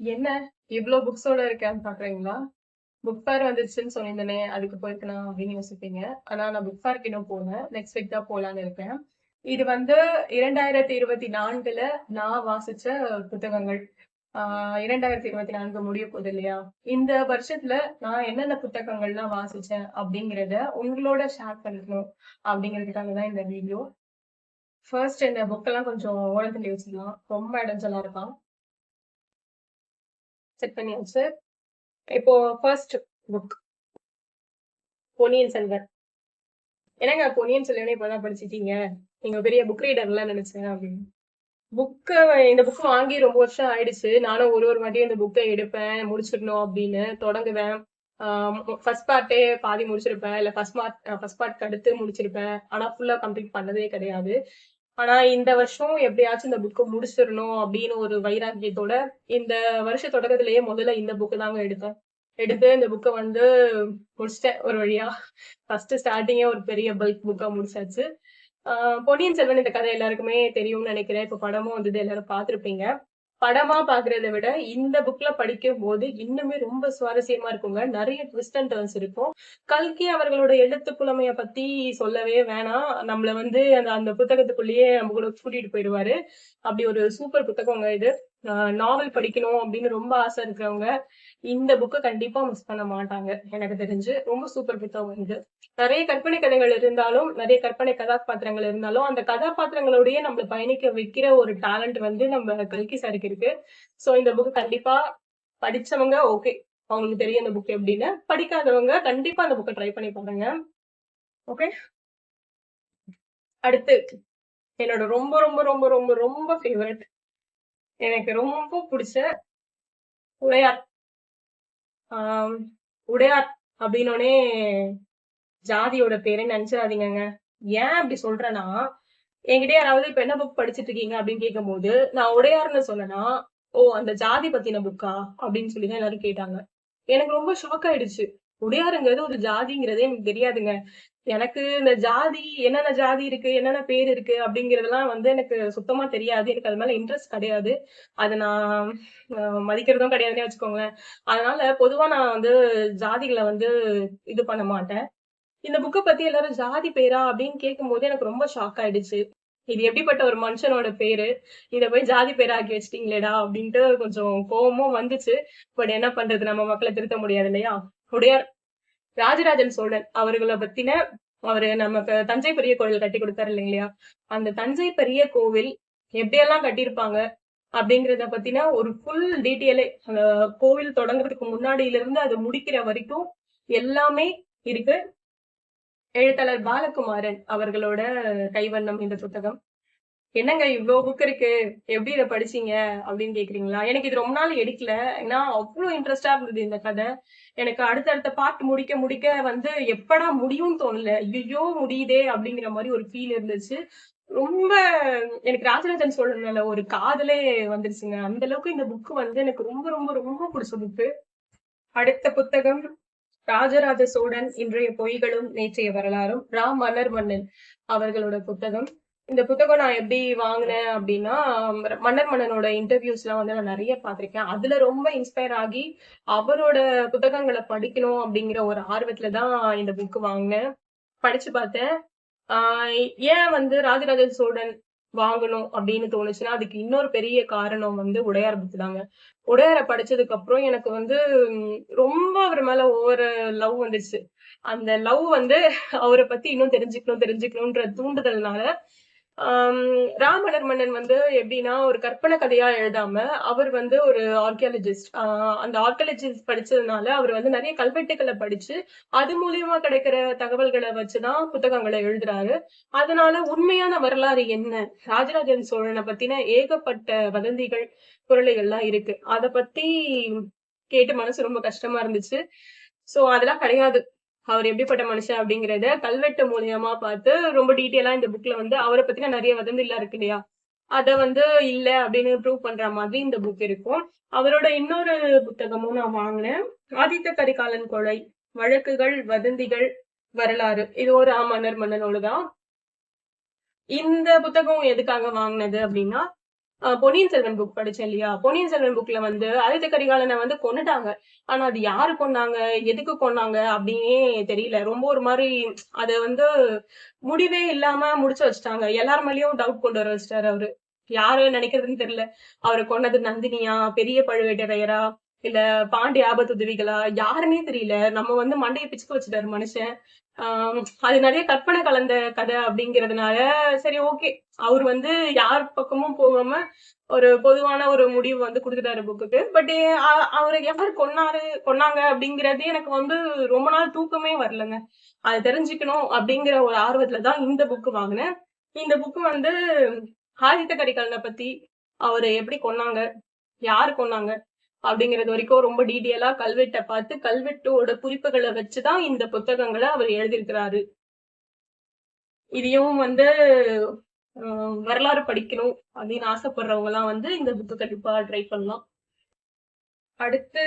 என்ன இவ்ளோ புக்ஸோட இருக்கேன்னு பாக்குறீங்களா? புக் ஃபேர் வந்துருச்சுன்னு சொல்லியிருந்தேனே, அதுக்கு போயிருக்கனா அப்படின்னு யோசிப்பீங்க. ஆனா நான் புக் ஃபேருக்கு இன்னும் போனேன் நெக்ஸ்ட் வீக் தான் போலான்னு இருக்கேன். இது வந்து 2024ல நான் வாசிச்ச புத்தகங்கள். இரண்டாயிரத்தி இருபத்தி நான்கு முடிய போகுது இல்லையா? இந்த வருஷத்துல நான் என்னென்ன புத்தகங்கள்லாம் வாசிச்சேன் அப்படிங்கிறத உங்களோட ஷேர் பண்ணிக்கணும் அப்படிங்கிறதுக்காக தான் இந்த வீடியோ. ஃபர்ஸ்ட் இந்த புக்கெல்லாம் கொஞ்சம் ஓரத்துல தள்ளி வச்சுக்கலாம். ரொம்ப இடைஞ்சலா இருக்கான். செட் பண்ணியாச்சு. இப்போ ஃபர்ஸ்ட் புக். பொன்னியின் செல்வன். என்னங்க பொன்னியின் செல்வனே இப்பதான் படிச்சிட்டீங்க. நீங்க பெரிய புக் ரீடர்லாம் நினைச்சேன் அப்படின்னு. புக்க இந்த புக் வாங்கி ரொம்ப வருஷம் ஆயிடுச்சு. நானும் ஒரு ஒரு வாட்டியும் இந்த புக்கை எடுப்பேன், முடிச்சிடணும் அப்படின்னு தொடங்குவேன். ஃபர்ஸ்ட் பார்ட்டே பாதி முடிச்சிருப்பேன். இல்ல ஃபர்ஸ்ட் பார்ட் ஃபர்ஸ்ட் பார்ட் அடுத்து முடிச்சிருப்பேன். ஆனா ஃபுல்லா கம்ப்ளீட் பண்ணதே கிடையாது. ஆனா இந்த வருஷம் எப்படியாச்சும் இந்த புக்கை முடிச்சிடணும் அப்படின்னு ஒரு வைராக்கியத்தோட இந்த வருஷ தொடக்கத்திலேயே முதல்ல இந்த புக்கு தாங்க எடுத்தேன். எடுத்து இந்த புக்கை வந்து முடிச்சிட்டேன் ஒரு வழியா. ஃபர்ஸ்ட் ஸ்டார்டிங்கே ஒரு பெரிய பல்க் புக்கா முடிச்சாச்சு. பொன்னியின் செல்வன் இந்த கதை எல்லாருக்குமே தெரியும்னு நினைக்கிறேன். இப்ப படமும் வந்தது எல்லாரும் பார்த்துருப்பீங்க படமா பாக்குறத விட இந்த புக்ல படிக்கும் போது இன்னுமே ரொம்ப சுவாரஸ்யமா இருக்குங்க. நிறைய ட்விஸ்ட் அண்ட் டர்ன்ஸ் இருக்கும். கல்கி அவர்களோட எழுத்து புலமைய பத்தி சொல்லவே வேணாம். நம்மள வந்து அந்த அந்த புத்தகத்துக்குள்ளேயே நம்ம கூட கூட்டிட்டு போயிடுவாரு அப்படி ஒரு சூப்பர் புத்தகங்க இது. நாவல் படிக்கணும் அப்படின்னு ரொம்ப ஆசை இருக்கிறவங்க, இந்த புக்கை கண்டிப்பா மிஸ் பண்ண மாட்டாங்க. எனக்கு தெரிஞ்சு. ரொம்ப சூப்பர் புத்தகம் இது. நிறைய கற்பனை கதைகள் இருந்தாலும், நிறைய கற்பனை கதாபாத்திரங்கள் இருந்தாலும், அந்த கதாபாத்திரங்களோடய நம்மள பயணிக்க வைக்கிற ஒரு டேலண்ட் வந்து நம்ம கல்கி சாருக்கு இருக்கு. சோ இந்த புக் கண்டிப்பா படிச்சவங்க ஓகே. அவங்களுக்கு தெரியும் இந்த புக் எப்படின்னு. படிக்காதவங்க கண்டிப்பா அந்த புக்கை ட்ரை பண்ணி பாருங்க. ஓகே. அடுத்து என்னோட ரொம்ப ரொம்ப ரொம்ப ரொம்ப ரொம்ப ஃபேவரட் எனக்கு ரொம்ப பிடிச்ச உடையார். உடையார் அப்படின்னோனே ஜாதியோட பேரை நினைச்சிடாதீங்க ஏன் அப்படி சொல்றேன்னா, என்கிட்ட யாராவது இப்ப என்ன புக் படிச்சுட்டு இருக்கீங்க அப்படின்னு கேட்கும்போது, நான் உடையார்னு சொன்னேன்னா, "ஓ! அந்த ஜாதி பத்தின புக்கா?" அப்படின்னு சொல்லி தான் எல்லாரும் கேட்டாங்க. எனக்கு ரொம்ப ஷாக் ஆயிடுச்சு. உடையாருங்கிறது ஒரு ஜாதிங்கிறதே எனக்கு தெரியாதுங்க. எனக்கு இந்த ஜாதி என்னென்ன ஜாதி இருக்கு, என்னென்ன பேர் இருக்கு அப்படிங்கறதெல்லாம் வந்து எனக்கு சுத்தமா தெரியாது. எனக்கு அது மேல இன்ட்ரெஸ்ட் கிடையாது. அதை நான் மதிக்கிறதும் கிடையாதுன்னே வச்சுக்கோங்களேன். அதனால பொதுவா நான் வந்து ஜாதிகளை வந்து இது பண்ண மாட்டேன். இந்த புக்கை பத்தி எல்லாரும் ஜாதி பேரா அப்படின்னு கேட்கும்போது எனக்கு ரொம்ப ஷாக் ஆயிடுச்சு. இது எப்படிப்பட்ட ஒரு மனுஷனோட பேரு? இதை போய் ஜாதி பேராக்கி வச்சிட்டீங்களேடா அப்படின்ட்டு கொஞ்சம் கோபமும் வந்துச்சு. பட் என்ன பண்றது? நம்ம மக்களை திருத்த முடியாது இல்லையா? உடையார் ராஜராஜன் சோழன் அவர்களை பத்தின அவரு நமக்கு தஞ்சை பெரிய கோவில் கட்டி கொடுத்தாரு இல்லைங்களா? அந்த தஞ்சை பெரிய கோவில் எப்படியெல்லாம் கட்டியிருப்பாங்க அப்படிங்கிறத பத்தின ஒரு ஃபுல் டீட்டெயிலே அந்த கோவில் தொடங்குறதுக்கு முன்னாடியில இருந்து அது முடிக்கிற வரைக்கும் எல்லாமே இருக்கு. எழுத்தாளர் பாலகுமாரன் அவர்களோட கைவண்ணம் இந்த புத்தகம். என்னங்க இவ்வளோ புக் இருக்கு. எப்படி இதை படிச்சீங்க? அப்படின்னு கேக்குறீங்களா எனக்கு இது ரொம்ப நாள் எடுக்கல. ஏன்னா அவ்வளோ இன்ட்ரெஸ்டா இருந்தது இந்த கதை. எனக்கு அடுத்தடுத்த பார்ட் முடிக்க முடிக்க வந்து எப்படா முடியும்னு தோணல. ஐயோ முடியுதே அப்படிங்கிற மாதிரி ஒரு ஃபீல் இருந்துச்சு. ரொம்ப எனக்கு ராஜராஜன் சொல்றதுல ஒரு காதலே வந்துருச்சுங்க. அந்த அளவுக்கு இந்த புக் வந்து எனக்கு ரொம்ப ரொம்ப ரொம்ப பிடிச்ச புக்கு. அடுத்த புத்தகம் ராஜராஜ சோழன் இன்றைய பொய்களும் நேற்றைய வரலாறும் ரா மன்னர் மன்னன் அவர்களோட புத்தகம். இந்த புத்தகம் நான் எப்படி வாங்குனேன் அப்படின்னா, மன்னர் மன்னனோட இன்டர்வியூஸ்லாம் வந்து நான் நிறைய பார்த்துருக்கேன் அதுல ரொம்ப இன்ஸ்பயர் ஆகி அவரோட புத்தகங்களை படிக்கணும் அப்படிங்கிற ஒரு ஆர்வத்துல தான் இந்த புக்கு வாங்கினேன் படிச்சு பார்த்தேன். ஆஹ் ஏன் வந்து ராஜராஜ சோழன் வாங்கணும் அப்படின்னு தோணுச்சுன்னா, அதுக்கு இன்னொரு பெரிய காரணம் வந்து உடையார் புக் தாங்க. உடையார படிச்சதுக்கு அப்புறம் எனக்கு வந்து ரொம்ப அவர் மேல ஒவ்வொரு லவ் வந்துச்சு அந்த லவ் வந்து அவரை பத்தி இன்னும் தெரிஞ்சுக்கணும் தெரிஞ்சுக்கணும்ன்ற தூண்டுதல்னால, ராமலர் மன்னன் வந்து எப்படின்னா, ஒரு கற்பனை கதையா எழுதாம, அவர் வந்து ஒரு ஆர்க்கியாலஜிஸ்ட். அந்த ஆர்க்கியாலஜிஸ்ட் படிச்சதுனால, அவர் வந்து நிறைய கல்வெட்டுகளை படிச்சு, அது மூலியமா கிடைக்கிற தகவல்களை வச்சு தான் எழுதுறாரு. அதனால உண்மையான வரலாறு என்ன? ராஜராஜன் சோழனை பத்தின ஏகப்பட்ட வதந்திகள், குரலைகள்லாம் இருக்கு. அத பத்தி கேட்டு மனசு ரொம்ப கஷ்டமா இருந்துச்சு. சோ அதெல்லாம் கிடையாது. அவர் எப்படிப்பட்ட மனுஷன் அப்படிங்கறத கல்வெட்டு மூலியமா பார்த்து ரொம்ப டீட்டெயிலா இந்த புக்ல வந்து அவரை பத்தின நிறைய வதந்திலாம் இருக்கு இல்லையா? அத வந்து இல்ல அப்படின்னு ப்ரூவ் பண்ற மாதிரி இந்த புக் இருக்கும். அவரோட இன்னொரு புத்தகமும் நான் வாங்கினேன் ஆதித்த கரிகாலன் கொலை, வழக்குகள், வதந்திகள், வரலாறு. இது ஒரு ஆமன்னர் மன்னர் தான். இந்த புத்தகம் எதுக்காக வாங்கினது அப்படின்னா, பொன்னியின் செல்வன் புக் படிச்சேன் இல்லையா? பொன்னியின் செல்வன் புக்ல வந்து ஆதித்த கரிகாலனை வந்து கொன்னுட்டாங்க. ஆனா அது யாரு கொன்னாங்க? எதுக்கு கொன்னாங்க? அப்படின்னே தெரியல. ரொம்ப ஒரு மாதிரி அதை வந்து முடிவே இல்லாம முடிச்சு வச்சுட்டாங்க. எல்லார் மேலயும் டவுட் கொண்டு வர வச்சிட்டாரு அவரு. யாரு நினைக்கிறதுன்னு தெரியல. அவரை கொன்னது நந்தினியா? பெரிய பழுவேட்டரையரா? இல்ல பாண்டி ஆபத்து உதவிகளா? யாருன்னே தெரியல. நம்ம வந்து மண்டையை பிச்சுக்க வச்சுட்டாரு மனுஷன். அது நிறைய கற்பனை கலந்த கதை அப்படிங்கிறதுனால சரி ஓகே அவர் வந்து யார் பக்கமும் போகாம ஒரு பொதுவான ஒரு முடிவு வந்து கொடுத்துட்டாரு புக்குக்கு பட் அவரை எவர் கொன்னாரு கொன்னாங்க அப்படிங்கறது எனக்கு வந்து ரொம்ப நாள் தூக்கமே வரலங்க. அது தெரிஞ்சுக்கணும் அப்படிங்கிற ஒரு ஆர்வத்துல தான் இந்த புக்கு வாங்கினேன். இந்த புக்கு வந்து ஆதித்த கரிகாலனை பத்தி அவரை எப்படி கொன்னாங்க யாரு கொன்னாங்க அப்படிங்கிறது வரைக்கும் ரொம்ப டீட்டெயிலா கல்வெட்டை பார்த்து கல்வெட்டோட குறிப்புகளை வச்சுதான் இந்த புத்தகங்களை அவர் எழுதியிருக்கிறாரு. இதையும் வந்து ஆஹ் வரலாறு படிக்கணும் அப்படின்னு ஆசைப்படுறவங்க எல்லாம் வந்து இந்த புக்கு கண்டிப்பா ட்ரை பண்ணலாம். அடுத்து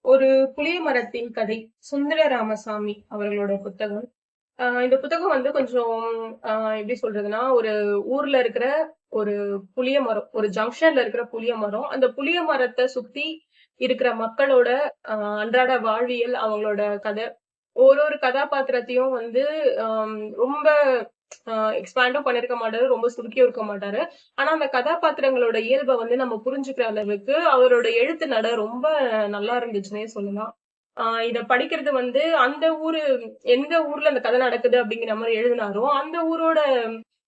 ஒரு புளிய மரத்தின் கதை சுந்தர ராமசாமி அவர்களோட புத்தகம். இந்த புத்தகம் வந்து கொஞ்சம் ஆஹ் எப்படி சொல்றதுன்னா ஒரு ஊர்ல இருக்கிற ஒரு புளிய மரம் ஒரு ஜங்ஷன்ல இருக்கிற புளிய மரம் அந்த புளிய மரத்தை சுத்தி இருக்கிற மக்களோட அன்றாட வாழ்வியல் அவங்களோட கதை ஒரு ஒரு கதாபாத்திரத்தையும் வந்து ஆஹ் ரொம்ப எக்ஸ்பேண்டும் பண்ணிருக்க மாட்டாரு ரொம்ப சுருக்கியும் இருக்க மாட்டாரு. ஆனா அந்த கதாபாத்திரங்களோட இயல்பை வந்து நம்ம புரிஞ்சுக்கிற அளவுக்கு அவரோட எழுத்து நட ரொம்ப நல்லா இருந்துச்சுன்னே சொல்லலாம். இத படிக்கிறது வந்து அந்த ஊரு எந்த ஊர்ல அந்த கதை நடக்குது அப்படிங்கிற மாதிரி எழுதினாரோ அந்த ஊரோட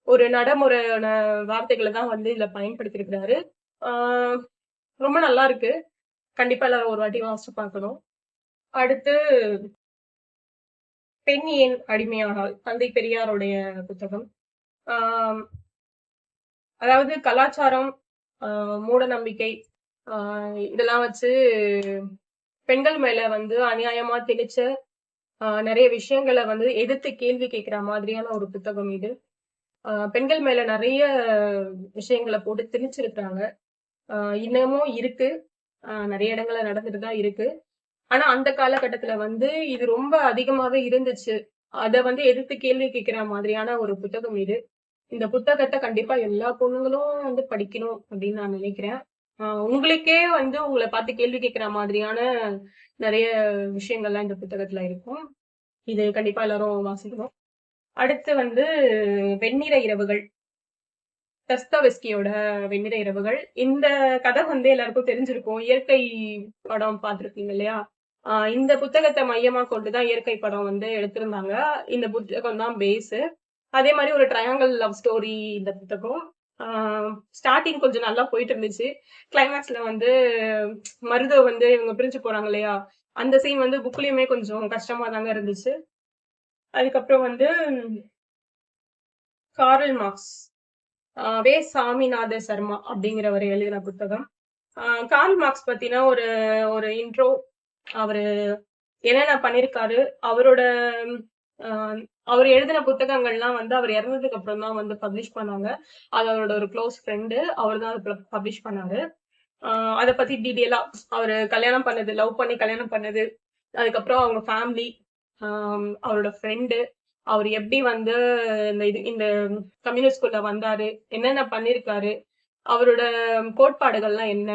ஒரு நடைமுறையான வார்த்தைகளை தான் வந்து இதுல பயன்படுத்தியிருக்கிறாரு ஆஹ் ரொம்ப நல்லா இருக்கு. கண்டிப்பா எல்லாரும் ஒரு வாட்டி வாசிச்சு பார்க்கணும். அடுத்து பெண் ஏன் அடிமையானால் தந்தை பெரியாருடைய புத்தகம். ஆஹ் அதாவது கலாச்சாரம் ஆஹ் மூட நம்பிக்கை ஆஹ் இதெல்லாம் வச்சு பெண்கள் மேல வந்து அநியாயமா தெளிச்ச ஆஹ் நிறைய விஷயங்களை வந்து எதிர்த்து கேள்வி கேட்கிற மாதிரியான ஒரு புத்தகம் இது. ஆஹ் பெண்கள் மேல நிறைய விஷயங்களை போட்டு திணிச்சிருக்கிறாங்க. இன்னமும் இருக்கு. ஆஹ் நிறைய இடங்கள்ல நடந்துட்டு தான் இருக்கு. ஆனா அந்த காலகட்டத்துல வந்து இது ரொம்ப அதிகமாவே இருந்துச்சு. அதை வந்து எதிர்த்து கேள்வி கேட்கிற மாதிரியான ஒரு புத்தகம் இது. இந்த புத்தகத்தை கண்டிப்பா எல்லா பொண்ணுங்களும் வந்து படிக்கணும் அப்படின்னு நான் நினைக்கிறேன். உங்களுக்கே வந்து உங்களை பார்த்து கேள்வி கேட்கிற மாதிரியான நிறைய விஷயங்கள்லாம் இந்த புத்தகத்துல இருக்கும். இது கண்டிப்பா எல்லாரும் வாசிக்கணும். அடுத்து வந்து வெண்ணிற இரவுகள். தஸ்தவெஸ்கியோட வெண்ணிற இரவுகள். இந்த கதை வந்து எல்லாருக்கும் தெரிஞ்சிருக்கும். இயற்கை படம் பார்த்துருக்கீங்க இல்லையா? இந்த புத்தகத்தை மையமா கொண்டுதான் இயற்கை படம் வந்து எடுத்திருந்தாங்க. இந்த புத்தகம் தான் பேஸு அதே மாதிரி ஒரு ட்ரையாங்கல் லவ் ஸ்டோரி இந்த புத்தகம். ஸ்டார்டிங் கொஞ்சம் நல்லா போயிட்டு இருந்துச்சு கிளைமேக்ஸ்ல வந்து மருத வந்து இவங்க பிரிஞ்சு போறாங்க இல்லையா? அந்த சீன் வந்து புக்லயுமே கொஞ்சம் கஷ்டமா தாங்க இருந்துச்சு. அதுக்கப்புறம் வந்து காரல் மார்க்ஸ் வே சாமிநாத சர்மா அப்படிங்கிறவர் எழுதின புத்தகம். கார்ல் மார்க்ஸ் பத்தின ஒரு ஒரு இன்ட்ரோ அவரு என்னென்ன பண்ணிருக்காரு? அவரோட அவர் எழுதின புத்தகங்கள்லாம் வந்து அவர் இறந்ததுக்கு அப்புறம் தான் வந்து பப்ளிஷ் பண்ணாங்க. அது அவரோட ஒரு க்ளோஸ் ஃப்ரெண்டு அவர் தான் அதை பப்ளிஷ் பண்ணாரு. அதை பத்தி டீட்டெயிலா அவர் கல்யாணம் பண்ணது லவ் பண்ணி கல்யாணம் பண்ணது. அதுக்கப்புறம் அவங்க ஃபேமிலி அவரோட ஃப்ரெண்டு அவர் எப்படி வந்து இந்த இது இந்த கம்யூனிஸ்ட்குள்ள வந்தாரு என்னென்ன பண்ணிருக்காரு அவரோட கோட்பாடுகள்லாம் என்ன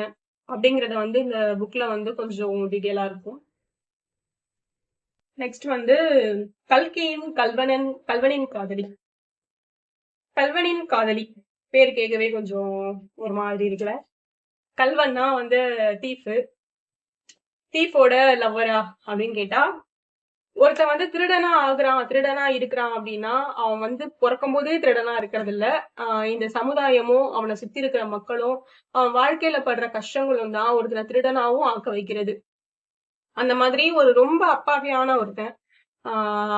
அப்படிங்கறத வந்து இந்த புக்ல வந்து கொஞ்சம் டீட்டெயிலா இருக்கும். நெக்ஸ்ட் வந்து கல்கியின் கல்வனன் கல்வனின் காதலி. கல்வனின் காதலி. பேர் கேட்கவே கொஞ்சம் ஒரு மாதிரி இருக்குல்ல. கல்வன்னா வந்து தீஃபு தீஃபோட லவ்வரா அப்படின்னு கேட்டா ஒருத்தன் வந்து திருடனா ஆகுறான் திருடனா இருக்கிறான் அப்படின்னா அவன் வந்து பிறக்கும் போதே திருடனா இருக்கிறது இல்ல. இந்த சமுதாயமும் அவனை சுத்தி இருக்கிற மக்களும் அவன் வாழ்க்கையில படுற கஷ்டங்களும் தான் ஒருத்தனை திருடனாவும் ஆக்க வைக்கிறது. அந்த மாதிரி ஒரு ரொம்ப அப்பாவியான ஒருத்தன்.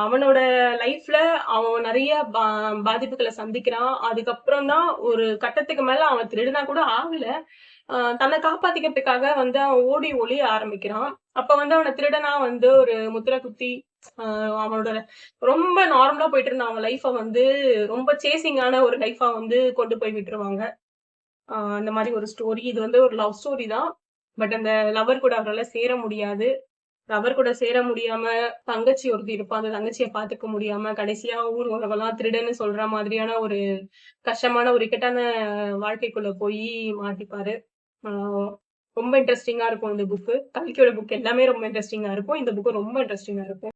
அவனோட லைஃப்ல அவன் நிறைய பா பாதிப்புகளை சந்திக்கிறான். அதுக்கப்புறம் தான் ஒரு கட்டத்துக்கு மேல அவன் திருடினா கூட ஆகல. தன்னை காப்பாத்திக்கிறதுக்காக வந்து அவன் ஓடி ஒளிய ஆரம்பிக்கிறான். அப்ப வந்து அவனை திருடனா வந்து ஒரு முத்திர குத்தி அவனோட ரொம்ப நார்மலா போயிட்டு இருந்த அவன் லைஃப வந்து ரொம்ப சேசிங்கான ஒரு லைஃபா வந்து கொண்டு போய் விட்டுருவாங்க. அந்த மாதிரி ஒரு ஸ்டோரி. இது வந்து ஒரு லவ் ஸ்டோரி தான். பட் அந்த லவர் கூட அவரால் சேர முடியாது. லவர் கூட சேர முடியாம தங்கச்சி ஒருத்தி இருப்பா. அந்த தங்கச்சியை பாத்துக்க முடியாம கடைசியா ஊர் உலகெல்லாம் திருடன்னு சொல்ற மாதிரியான ஒரு கஷ்டமான ஒரு இக்கட்டான வாழ்க்கைக்குள்ள போய் மாட்டிப்பாரு. ரொம்ப இன்ட்ரெஸ்டிங்கா இருக்கும் இந்த புக்கு கல்கியோட புக் எல்லாமே ரொம்ப இன்ட்ரெஸ்டிங்கா இருக்கும். இந்த புக்கு ரொம்ப இன்ட்ரெஸ்டிங்கா இருக்கும்.